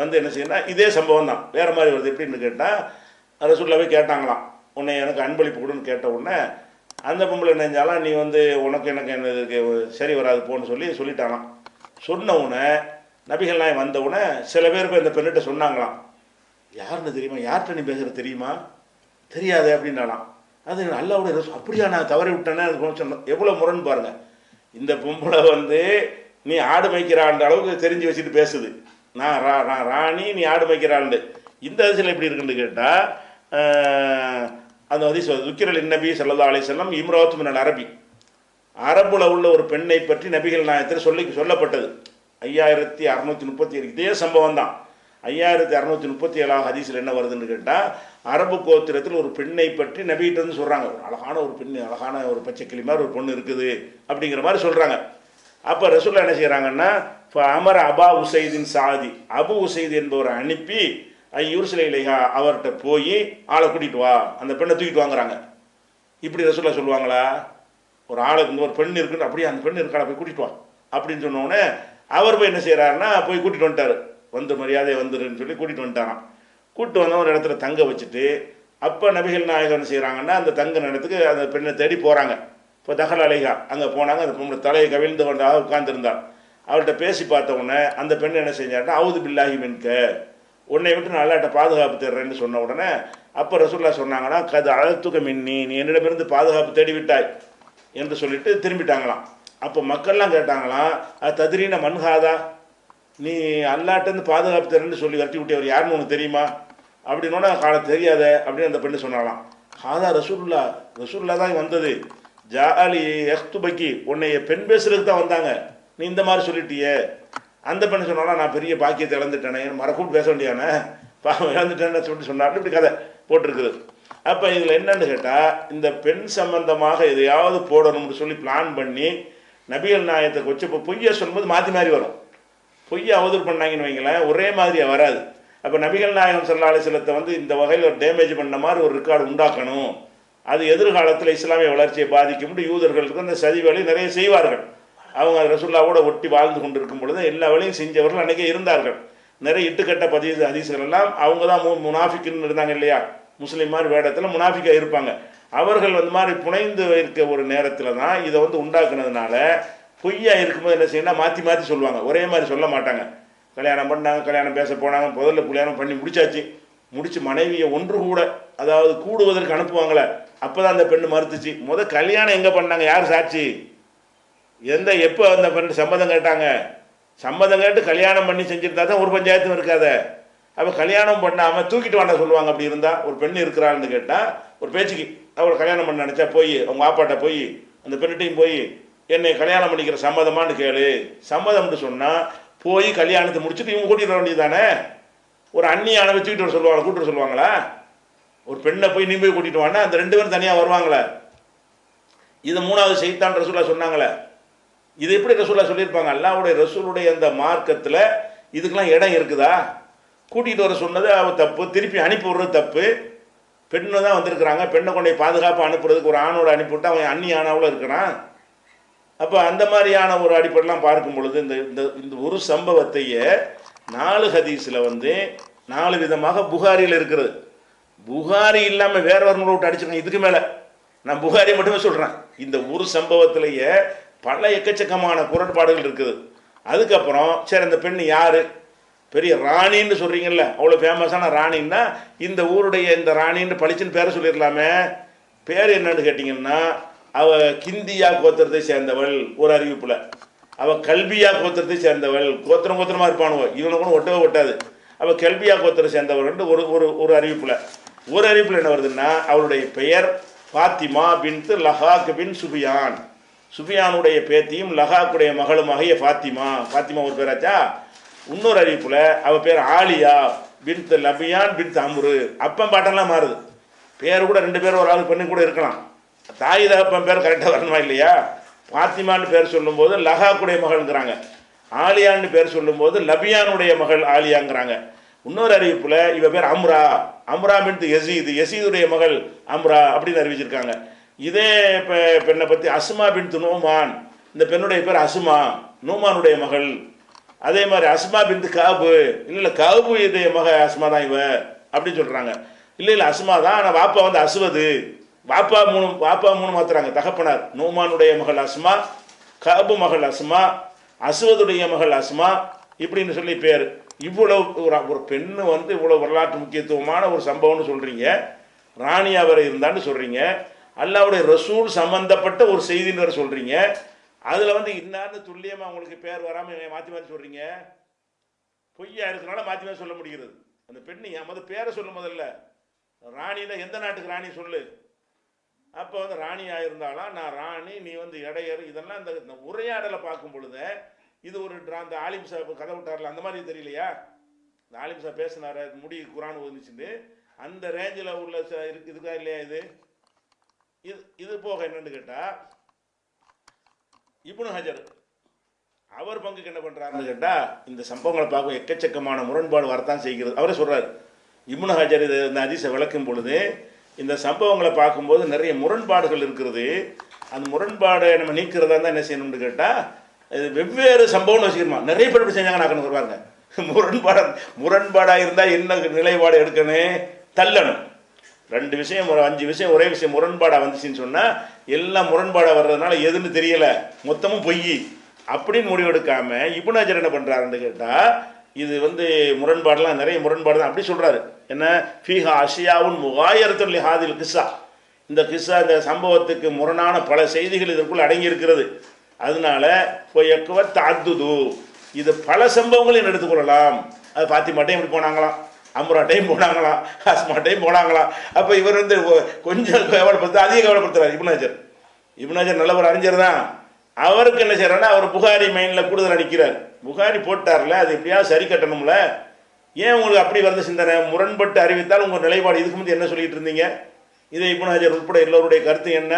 வந்து என்ன செய்யணும் இதே சம்பவம் தான். வேறு மாதிரி வருது எப்படின்னு கேட்டால் ரசூல்லாவே கேட்டாங்களாம். உன்னை எனக்கு அன்பளிப்பு கொடுன்னு கேட்ட உடனே அந்த பொம்பளை நினைஞ்சாலாம் நீ வந்து உனக்கு எனக்கு என்ன இதுக்கு சரி வராது போன்னு சொல்லி சொல்லிட்டாலாம் சொன்ன உடனே நபிகள் நாயம் வந்த உடனே சில பேர் போய் இந்த பெண்ணிட்ட சொன்னாங்களாம். யாருன்னு தெரியுமா? யார்கிட்ட நீ பேசுகிற தெரியுமா? தெரியாது அப்படின்னாலாம் அது அல்லாவுடைய ரசூல் அப்படியா நான் தவறி விட்டேனே அது சொன்ன எவ்வளோ முரண்னு பாருங்கள் இந்த பொம்பளை வந்து நீ ஆடு மேய்க்கிறான்ற அளவுக்கு தெரிஞ்சு வச்சுட்டு பேசுது. நான் ரா நான் ராணி நீ ஆடு மேய்க்கிறாண்டு இந்த அதிசயம் எப்படி இருக்குன்னு கேட்டால் அந்த ஹதீஸ் துக்கிரல் நபி சல்லா அலைஹி வஸல்லம் இம்ராத்து அரபி. அரபுல உள்ள ஒரு பெண்ணை பற்றி நபிகள் நாயத்தில் சொல்லி சொல்லப்பட்டது. ஐயாயிரத்தி அறநூற்றி முப்பத்தி ஏழு இதே சம்பவம் தான். ஐயாயிரத்தி அறநூற்றி முப்பத்தி ஏழாவது ஹதீஸில் என்ன வருதுன்னு கேட்டால் அரபு கோத்திரத்தில் ஒரு பெண்ணை பற்றி நபிகிட்ட வந்து சொல்கிறாங்க ஒரு அழகான ஒரு பெண் அழகான ஒரு பச்சை கிளி மாதிரி ஒரு பொண்ணு இருக்குது அப்படிங்கிற மாதிரி சொல்கிறாங்க அப்போ ரசூல்லா என்ன செய்கிறாங்கன்னா இப்போ அமர் அபா உசைதின் சாதி. அபு உசைத் என்பவரை அனுப்பி யூர்சிலை இலையா அவர்கிட்ட போய் ஆளை கூட்டிகிட்டு வா. அந்த பெண்ணை தூக்கிட்டு வாங்குறாங்க. இப்படி ரசூலா சொல்லுவாங்களா? ஒரு ஆளுக்கு இங்க ஒரு பெண் இருக்குன்னு அப்படியே அந்த பெண் இருக்காளா போய் கூட்டிகிட்டு வா. அப்படின்னு சொன்னோடனே அவர் போய் என்ன செய்கிறாருன்னா போய் கூட்டிகிட்டு வந்துட்டாரு. வந்து மரியாதை வந்துருன்னு சொல்லி கூட்டிகிட்டு வந்துட்டாரான் கூட்டிட்டு வந்தவன் ஒரு இடத்துல தங்க வச்சுட்டு அப்போ நபிகள் நாயகம் என்ன செய்கிறாங்கன்னா அந்த தங்க நேரத்துக்கு அந்த பெண்ணை தேடி போகிறாங்க இப்போ தகல் அலைகா அங்கே போனாங்க அந்த பொண்ணு தலையை கவிழ்ந்து கொண்டாக உட்கார்ந்துருந்தார் அவர்கிட்ட பேசி பார்த்த உடனே அந்த பெண் என்ன செஞ்சாருன்னா அவுது பில்லாஹி மின்க. உன்னை விட்டு நான் அல்லாட்ட பாதுகாப்பு தர்றேன்னு சொன்ன உடனே அப்போ ரசூல்லா சொன்னாங்கன்னா கது அழத்துக்க மின்னி நீ என்னிடமிருந்து பாதுகாப்பு தேடி விட்டாய் என்று சொல்லிட்டு திரும்பிட்டாங்களாம். அப்போ மக்கள்லாம் கேட்டாங்களாம் அது ததிரீன மன்ஹாதா நீ அல்லாட்டேருந்து பாதுகாப்பு தரேன்னு சொல்லி விரட்டி விட்டவர் யாருன்னு உனக்கு தெரியுமா? அப்படின்னோட கால தெரியாத அப்படின்னு அந்த பெண்ணு சொன்னாலாம் ஹாதா ரசூல்லா ரசூல்லா தான் வந்தது. ஜாலி எஹ்துபக்கி உன்னைய பெண் பேசுறதுக்கு தான் வந்தாங்க. நீ இந்த மாதிரி சொல்லிட்டியே. அந்த பெண்ணு சொன்னாலும் நான் பெரிய பாக்கியத்தை இழந்துட்டேனே மறக்கூட்டு பேச வேண்டியானே பாவம் இழந்துட்டேன்னு சொல்லிட்டு சொன்னாரு இப்படி கதை போட்டிருக்குது. அப்போ இதில் என்னன்னு கேட்டால் இந்த பெண் சம்பந்தமாக எதையாவது போடணும்னு சொல்லி பிளான் பண்ணி நபிகள் நாயத்தை கொச்சு இப்போ பொய்யை சொல்லும்போது மாற்றி மாறி வரும். பொய்யை அவதூறு பண்ணாங்கன்னு வைங்களேன் ஒரே மாதிரியா வராது. அப்போ நபிகள் நாயகம் சல்லா சிலத்தை வந்து இந்த வகையில் ஒரு டேமேஜ் பண்ண மாதிரி ஒரு ரெக்கார்டு உண்டாக்கணும். அது எதிர்காலத்தில் இஸ்லாமிய வளர்ச்சியை பாதிக்கும் யூதர்களுக்கு அந்த சதி வேலையை நிறைய செய்வார்கள். அவங்க ரசுல்லாவோட ஒட்டி வாழ்ந்து கொண்டிருக்கும் பொழுது எல்லா வேலையும் செஞ்சவர்கள் அன்றைக்கே இருந்தார்கள். நிறைய இட்டுக்கட்ட பதிவு ஹதீஸ்கள் எல்லாம் அவங்க தான் மு- முனாஃபிக்குன்னு இருந்தாங்க இல்லையா? முஸ்லீம் மாதிரி வேடத்தில் முனாஃபிக்காக இருப்பாங்க. அவர்கள் வந்து மாதிரி புனைந்து இருக்க ஒரு நேரத்தில் தான் இதை வந்து உண்டாக்குனதுனால பொய்யா இருக்கும்போது என்ன செய்யணும் மாற்றி மாற்றி சொல்லுவாங்க. ஒரே மாதிரி சொல்ல மாட்டாங்க. கல்யாணம் பண்ணாங்க கல்யாணம் பேச போனாங்க முதல்ல கல்யாணம் பண்ணி முடிச்சாச்சு. முடிச்சு மனைவியை ஒன்று கூட அதாவது கூடுவதற்கு அனுப்புவாங்களே. அப்பதான் அந்த பெண்ணு மறுத்துச்சு. முத கல்யாணம் எங்கே பண்ணாங்க? யார் சாட்சி? எந்த எப்போ அந்த பெண் சம்மதம் கேட்டாங்க? சம்மதம் கேட்டு கல்யாணம் பண்ணி செஞ்சுருந்தா தான் ஒரு பஞ்சாயத்தும் இருக்காத. அப்போ கல்யாணம் பண்ணாமல் தூக்கிட்டு வாண்ட சொல்லுவாங்க அப்படி இருந்தால் ஒரு பெண் இருக்கிறாள்னு கேட்டால் ஒரு பேச்சுக்கு அவளை கல்யாணம் பண்ண நினச்சா போய் அவங்க ஆப்பாட்ட போய் அந்த பெண்ணிட்டையும் போய் என்னை கல்யாணம் பண்ணிக்கிற சம்மதமான்னு கேளு. சம்மதம்னு சொன்னால் போய் கல்யாணத்தை முடிச்சுட்டு இவங்க கூட்டிகிட்டு வர வேண்டியதானே ஒரு அண்ணியான வச்சுக்கிட்டு வர சொல்லுவாங்க கூட்டு வர சொல்லுவாங்களா? ஒரு பெண்ணை போய் நீ போய் கூட்டிகிட்டு வானா அந்த ரெண்டு பேரும் தனியாக வருவாங்களே. இது மூணாவது செய்தான் ரசூலா சொன்னாங்களே இது எப்படி ரசூலா சொல்லியிருப்பாங்க? அல்லாவுடைய ரசூலுடைய அந்த மார்க்கத்தில் இதுக்கெல்லாம் இடம் இருக்குதா? கூட்டிகிட்டு வர சொன்னது அவள் தப்பு திருப்பி அனுப்பி விடுறது தப்பு. பெண்ணு தான் வந்திருக்கிறாங்க. பெண்ணை கொண்டே பாதுகாப்பு அனுப்புறதுக்கு ஒரு ஆணோட அனுப்பிவிட்டு அவன் அன்னி ஆணாவில் இருக்கிறான் அப்போ அந்த மாதிரியான ஒரு அடிப்படைலாம் பார்க்கும் பொழுது இந்த இந்த இந்த ஒரு சம்பவத்தையே நாலு ஹதீஸில் வந்து நாலு விதமாக புகாரியில் இருக்கிறது புகாரி இல்லாமல் வேற ஒரு விட்டு அடிச்சிருக்கேன் இதுக்கு மேலே. நான் புகாரி மட்டுமே சொல்கிறேன் இந்த ஒரு சம்பவத்திலேயே பல எக்கச்சக்கமான குரட்பாடுகள் இருக்குது. அதுக்கப்புறம் சரி அந்த பெண் யாரு? பெரிய ராணின்னு சொல்கிறீங்கல்ல அவ்வளோ ஃபேமஸான ராணின்னா இந்த ஊருடைய இந்த ராணின்னு பளிச்சுன்னு பேரை சொல்லிடலாமே. பேர் என்னன்னு கேட்டிங்கன்னா அவ கிந்தியா கோத்திரத்தை சேர்ந்தவள் ஒரு அறிவிப்பில். அவ கல்வியா கோத்திரத்தை சேர்ந்தவள் கோத்திரம் கோத்திரமா இருப்பானுவோ? இவனை கூட ஒட்டவே ஒட்டாது. அவ கல்வியா கோத்திரம் சேர்ந்தவள் ஒரு ஒரு ஒரு அறிவிப்பில். ஒரு அறிவிப்பில் என்ன வருதுன்னா அவளுடைய பெயர் ஃபாத்திமா பின்த்து லஹாக் பின் சுபியான். சுஃபியானுடைய பேத்தியும் லஹாக்குடைய மகளுமாகிய ஃபாத்திமா. ஃபாத்திமா ஒரு பேராச்சா இன்னொரு அறிவிப்பில் அவள் பேர் ஆலியா பின்த் லபியான் பின்த் அம்ரு. அப்பன் பாட்டெல்லாம் மாறுது. பேர் கூட ரெண்டு பேரும் ஒரு ஆள் பெண்ணு கூட இருக்கலாம். தாய் தகப்பன் பேர் கரெக்டாக வரணுமா இல்லையா? ஃபாத்திமான்னு பேர் சொல்லும்போது லஹாக்குடைய மகள்ங்கிறாங்க. ஆலியான்னு பேர் சொல்லும்போது லபியானுடைய மகள் ஆலியாங்கிறாங்க. இன்னொரு அறிவிப்பில் இவ பேர் அம்ரா. அம்ரா பின்த் எசீது எசீதுடைய மகள் அம்ரா அப்படின்னு அறிவிச்சிருக்காங்க. இதே பெண்ணை பற்றி அசுமா பின் நோமான். இந்த பெண்ணுடைய பேர் அசுமா. நோமானுடைய மகள். அதே மாதிரி அஸ்மா பின் காபு. இல்லை இல்லை காபு இதே மக அஸ்மா தான் இவ அப்படின்னு சொல்கிறாங்க இல்லை இல்லை அஸ்மா தான் ஆனால் வாப்பா வந்து அசுவது. வாப்பா மூணு வாப்பா மூணு மாத்துறாங்க. தகப்பனார். நோமானுடைய மகள் அஸ்மா காபு மகள் அஸ்மா அசுவதுடைய மகள் அஸ்மா இப்படின்னு சொல்லி பேர். இவ்வளவு ஒரு ஒரு பெண்ணு வந்து இவ்வளோ வரலாற்று முக்கியத்துவமான ஒரு சம்பவம்னு சொல்கிறீங்க ராணி அவர் இருந்தான்னு சொல்கிறீங்க அல்லாவுடைய ரசூல் சம்பந்தப்பட்ட ஒரு செய்தின்னு வேறு சொல்றீங்க. அதுல வந்து இன்னார்னு துல்லியமா உங்களுக்கு பேர் வராம மாற்றி மாத்தி சொல்கிறீங்க சொல்றீங்க? பொய்யா இருக்கிறனால மாத்தி மாத்தி சொல்ல முடிகிறது. அந்த பெண்ணு என் மொதல் பேரை சொல்ல முதல்ல. ராணின்னா எந்த நாட்டுக்கு ராணி சொல்லு? அப்போ வந்து ராணி இருந்தாலும் நான் ராணி நீ வந்து இடையர். இதெல்லாம் இந்த இந்த உரையாடலை பார்க்கும் பொழுது இது ஒரு அந்த ஆலிம் சாப் கதை விட்டார்ல அந்த மாதிரி தெரியலையா? இந்த ஆலிம் சாப் பேசினாரு முடி குரான் வந்துச்சுன்னு அந்த ரேஞ்சில் உள்ள ச- இருக்கா இல்லையா இது? இது இது போக என்னன்னு கேட்டால் இப்னு ஹஜர் அவர் பங்குக்கு என்ன பண்ணுறாருன்னு கேட்டால் இந்த சம்பவங்களை பார்க்க எக்கச்சக்கமான முரண்பாடு வரத்தான் செய்கிறது. அவரே சொல்கிறார் இப்னு ஹஜர் இது இந்த அதிசை விளக்கும் பொழுது இந்த சம்பவங்களை பார்க்கும்போது நிறைய முரண்பாடுகள் இருக்கிறது. அந்த முரண்பாடை நம்ம நீக்கிறதா தான் என்ன செய்யணும்னு கேட்டால் இது வெவ்வேறு சம்பவம்னு வச்சுக்கணுமா? நிறைய பேர் இப்படி செஞ்சாங்க நான் வருவாங்க முரண்பாடு முரண்பாடாக இருந்தால் என்ன நிலைப்பாடு எடுக்கணும்? தள்ளணும். ரெண்டு விஷயம் ஒரு அஞ்சு விஷயம் ஒரே விஷயம் முரண்பாடாக வந்துச்சுன்னு சொன்னால் எல்லாம் முரண்பாடாக வர்றதுனால எதுன்னு தெரியலை. மொத்தமும் பொய். அப்படின்னு முடிவெடுக்காம இபுனாஜர் என்ன பண்ணுறாருன்னு கேட்டால் இது வந்து முரண்பாடெல்லாம் நிறைய முரண்பாடு தான். அப்படி சொல்கிறாரு என்ன? ஃபீஹா அஷியாவுன் முகாயரத்துல் ஹாதில் கிஸ்ஸா. இந்த கிஸ்ஸா இந்த சம்பவத்துக்கு முரணான பல செய்திகள் இதற்குள் அடங்கி இருக்கிறது அதனால பொய்யக்குவ தாத்துது இது பல சம்பவங்களையும் எடுத்துக்கொள்ளலாம் அது பாத்திமாட்டையும் இப்படி போனாங்களாம். அம்ராட்டையும் போனாங்களாம் ஹாஸ்மாட்டையும் போனாங்களாம் அப்போ இவர் வந்து கொஞ்சம் கவலைப்படுத்த அதிக கவலைப்படுத்துறாரு இப்னாஜர். இப்னாஜர் ஒரு அறிஞர் தான். அவருக்கு என்ன செய்யறாருன்னா அவர் புகாரி மைண்டில் கூடுதல் அடிக்கிறார். புகாரி போட்டார்ல அது எப்படியாவது சரி கட்டணும்ல? ஏன் உங்களுக்கு அப்படி வந்த சிந்தனை? முரண்பட்டு அறிவித்தால் உங்கள் நிலைப்பாடு. இதுக்கு முந்தைய என்ன சொல்லிட்டு இருந்தீங்க? இதை இப்னாஜர் உட்பட எல்லோருடைய கருத்து என்ன?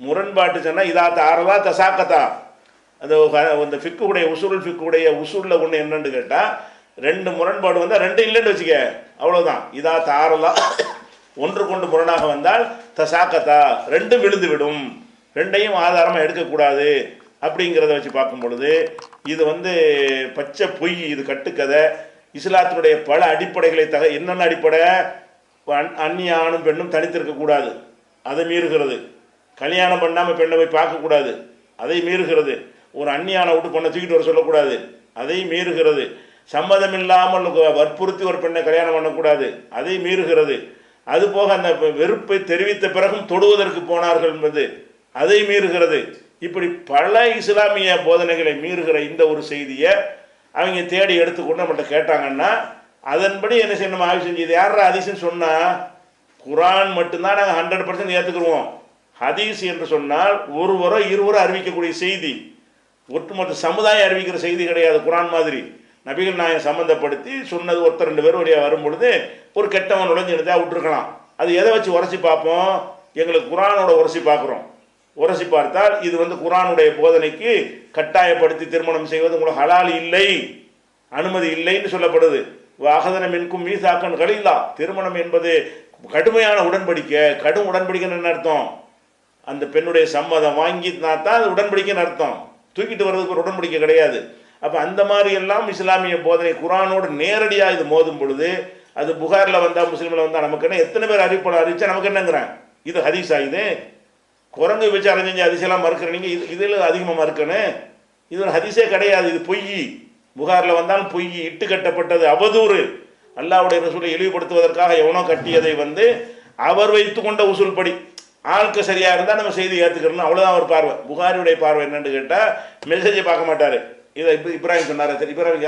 முரண்பாட்டு சொன்னால் இதா தாரதா தசாக்கத்தா? அந்த அந்த ஃபிக்குடைய உசூல் ஃபிக்குடைய உசூலில் ஒன்று என்னன்னு கேட்டால் ரெண்டு முரண்பாடு வந்தால் ரெண்டு இல்லைன்னு வச்சுக்க அவ்வளோதான் இதா தாரலா. ஒன்று கொண்டு முரணாக வந்தால் தசாக்கத்தா ரெண்டும் விழுந்து விடும் ரெண்டையும் ஆதாரமாக எடுக்கக்கூடாது அப்படிங்கிறத வச்சு பார்க்கும் பொழுது இது வந்து பச்சை பொய் இது கட்டுக்கதை. இஸ்லாத்தினுடைய பல அடிப்படைகளை தக என்னென்ன அடிப்படை? அந்நிய ஆணும் பெண்ணும் தனித்திருக்கக்கூடாது அதை மீறுகிறது. கல்யாணம் பண்ணாமல் பெண்ணை போய் பார்க்கக்கூடாது. அதை மீறுகிறது. ஒரு அந்நியான விட்டு பொண்ணை தூக்கிட்டு வர சொல்லக்கூடாது. அதை மீறுகிறது. சம்மதம் இல்லாமல் வற்புறுத்தி ஒரு பெண்ணை கல்யாணம் பண்ணக்கூடாது. அதை மீறுகிறது. அதுபோக அந்த வெறுப்பை தெரிவித்த பிறகும் தொடுவதற்கு போனார்கள் என்பது அதை மீறுகிறது. இப்படி பல இஸ்லாமிய போதனைகளை மீறுகிற இந்த ஒரு செய்தியை அவங்க தேடி எடுத்துக்கொண்டு நம்மகிட்ட கேட்டாங்கன்னா அதன்படி என்ன செய்யணும்? ஆய்வு செஞ்சு இது யாரா அதிசயம் சொன்னால் குரான் மட்டும்தான் நாங்கள் ஹண்ட்ரட் பர்சன்ட் ஏற்றுக்குருவோம் ஹதீஸ் என்று சொன்னால் ஒருவரோ இருவரோ அறிவிக்கக்கூடிய செய்தி. ஒட்டுமொத்த சமுதாயம் அறிவிக்கிற செய்தி கிடையாது குரான் மாதிரி. நபிகள் நாயம் சம்மந்தப்படுத்தி சொன்னது ஒருத்தர் ரெண்டு பேரும் வழியாக வரும்பொழுது ஒரு கெட்டவன் நுழைஞ்சு எடுத்தா விட்டுருக்கலாம். அது எதை வச்சு உரசி பார்ப்போம்? எங்களுக்கு குரானோட உரசி பார்க்குறோம். உரசி பார்த்தால் இது வந்து குரானுடைய போதனைக்கு கட்டாயப்படுத்தி திருமணம் செய்வது உங்களுக்கு ஹலால் இல்லை அனுமதி இல்லைன்னு சொல்லப்படுது. வாகதன என்கும் மீசாக்கன் கலிலா. திருமணம் என்பது கடுமையான உடன்படிக்கை. கடும் உடன்படிக்கைன்னு என்ன அர்த்தம்? அந்த பெண்ணுடைய சம்மதம் வாங்கினா தான் அது உடன்படிக்கைன்னு அர்த்தம். தூக்கிட்டு வர்றதுக்கு ஒரு உடன்படிக்கை கிடையாது. அப்போ அந்த மாதிரி எல்லாம் இஸ்லாமிய போதனை குரானோடு நேரடியாக இது மோதும் பொழுது அது புகாரில் வந்தால் முஸ்லீமில் வந்தால் நமக்கு என்ன எத்தனை பேர் அறிவிப்பாளர் அறிவிச்சா நமக்கு என்னங்கிறேன் இது ஹதீஸா இது? குரங்கு விசாரம் செஞ்சு அதிசயெல்லாம் மறுக்கிறீங்க இது இதில் அதிகமாக மறுக்கணும். இது ஒரு ஹதிசே கிடையாது இது பொய் புகாரில் வந்தாலும் பொய் இட்டு கட்டப்பட்டது அவதூறு. அல்லாவுடைய ரசூலை இழிவுபடுத்துவதற்காக எவனோ கட்டியதை வந்து அவர் வைத்து கொண்ட உசூல் படி ஆளுக்கு சரியாக இருந்தால் நம்ம செய்தி ஏற்றுக்கிறோம் அவ்வளோதான் அவர் பார்வை. புகாரியுடைய பார்வை என்னன்னு கேட்டால் மெசேஜை பார்க்க மாட்டார். இதை இப்போ இப்ராஹிம் சொன்னார். சரி இப்ராஹிம்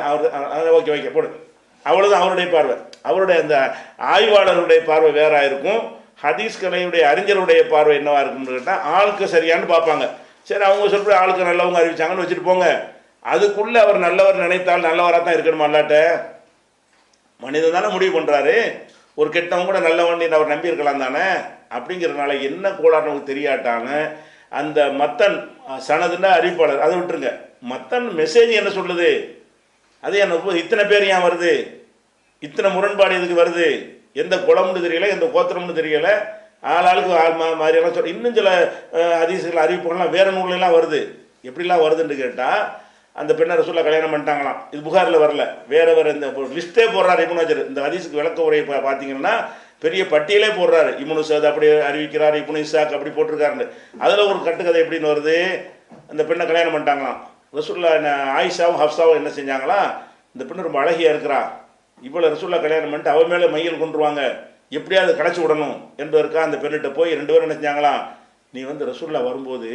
அவர் ஓகே ஓகே போடுங்க அவ்வளோதான் அவருடைய பார்வை. அவருடைய அந்த ஆய்வாளருடைய பார்வை வேற இருக்கும். ஹதீஸ் கலையுடைய அறிஞருடைய பார்வை என்னவாக இருக்கும்னு கேட்டால் ஆளுக்கு சரியான்னு பார்ப்பாங்க. சரி அவங்க சொல்கிற ஆளுக்கு நல்லவங்க அறிவிச்சாங்கன்னு வச்சுட்டு போங்க. அதுக்குள்ளே அவர் நல்லவர் நினைத்தால் நல்லவராக தான் இருக்கணுமா அல்லாட்ட? மனிதன் தானே முடிவு பண்ணுறாரு ஒரு கெட்டவங்க கூட நல்லவன் அவர் நம்பி இருக்கலாம் தானே? அப்படிங்கிறதுனால என்ன கோளாறு நமக்கு தெரியாட்டாங்க அந்த மத்தன் சனதுன்னா அறிவிப்பாளர் அதை விட்டுருங்க. மத்தன் மெசேஜ் என்ன சொல்லுது? அது என்ன இத்தனை பேர் ஏன் வருது? இத்தனை முரண்பாடு எதுக்கு வருது? எந்த குளம்னு தெரியல எந்த கோத்திரம்னு தெரியல. ஆளாளுக்கு ஆள் மா மாதிரியெல்லாம் சொல் இன்னும் சில அதிசயங்கள் அறிவிப்புகள்லாம் வேற நூலெல்லாம் வருது. எப்படிலாம் வருதுன்னு கேட்டால் அந்த பெண்ணை ரசூலா கல்யாணம் பண்ணிட்டாங்களாம். இது புகாரில் வரல. வேற வேற இந்த லிஸ்ட்டே போடுறாரு இமுன் வஜர் இந்த ஹதீஸுக்கு விளக்க உரையை பார்த்தீங்கன்னா பெரிய பட்டியலே போடுறாரு. இமுனு சாத் அப்படி அறிவிக்கிறார் இப்னு இசாக் அப்படி போட்டிருக்காருன்னு. அதில் ஒரு கட்டுக்கதை எப்படின்னு வருது? அந்த பெண்ணை கல்யாணம் பண்ணிட்டாங்களாம். ரசூல்லா என்ன ஆயிஷாவும் ஹப்ஸாவும் என்ன செஞ்சாங்களா? இந்த பெண்ணு ரொம்ப அழகியா இருக்கிறா. இவ்வளோ ரசூல்லா கல்யாணம் பண்ணிட்டு அவன் மேலே மையல் கொண்டுருவாங்க எப்படியாவது கடைச்சி விடணும் என்பதற்காக அந்த பெண்ணிட்ட போய் ரெண்டு பேரும் என்ன செஞ்சாங்களாம் நீ வந்து ரசூல்லா வரும்போது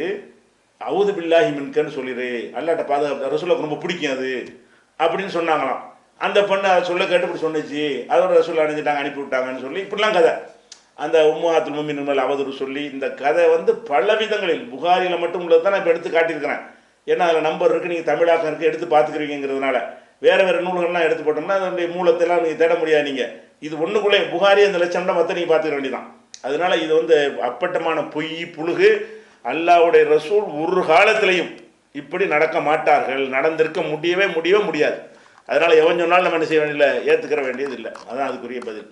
அவுது பில்லாஹி மின்கன்னு சொல்லிடு அல்லாட்ட பாதுகாப்பு ரசூலுக்கு ரொம்ப பிடிக்கும் அது. அப்படின்னு சொன்னாங்களாம். அந்த பொண்ணு அதை சொல்ல கேட்டு இப்படி சொன்னிச்சு. அதோட ரசூல் அணிஞ்சிட்டாங்க அனுப்பி விட்டாங்கன்னு சொல்லி இப்படிலாம் கதை. அந்த உம்மாத்துல் மும்மின் மேல் அவதூறு சொல்லி இந்த கதை வந்து பல விதங்களில் புகாரியில் மட்டும் உள்ளது தான் நான் இப்போ எடுத்து காட்டியிருக்கிறேன். ஏன்னா அதில் நம்பர் இருக்குது நீங்கள் தமிழாக்கம் இருக்குது எடுத்து பார்த்துக்குறீங்கிறதுனால வேறு வேறு நூல்கள்லாம் எடுத்து போட்டோம்னா அதனுடைய மூலத்தெல்லாம் நீங்கள் தேட முடியாது நீங்கள் இது ஒன்றுக்குள்ளே புகாரி அந்த லட்சம்னா மற்ற நீங்கள் பார்த்துக்க வேண்டியதான் அதனால் இது வந்து அப்பட்டமான பொய் புழுகு. அல்லாவுடைய ரசூல் ஒரு காலத்திலையும் இப்படி நடக்க மாட்டார்கள். நடந்திருக்க முடியவே முடியவே முடியாது. அதனால் எவன் சொன்னாலும் நம்ம என்ன செய்ய வேண்டியதில்லை? ஏற்றுக்கிற வேண்டியது இல்லை அதான் அதுக்குரிய பதில்.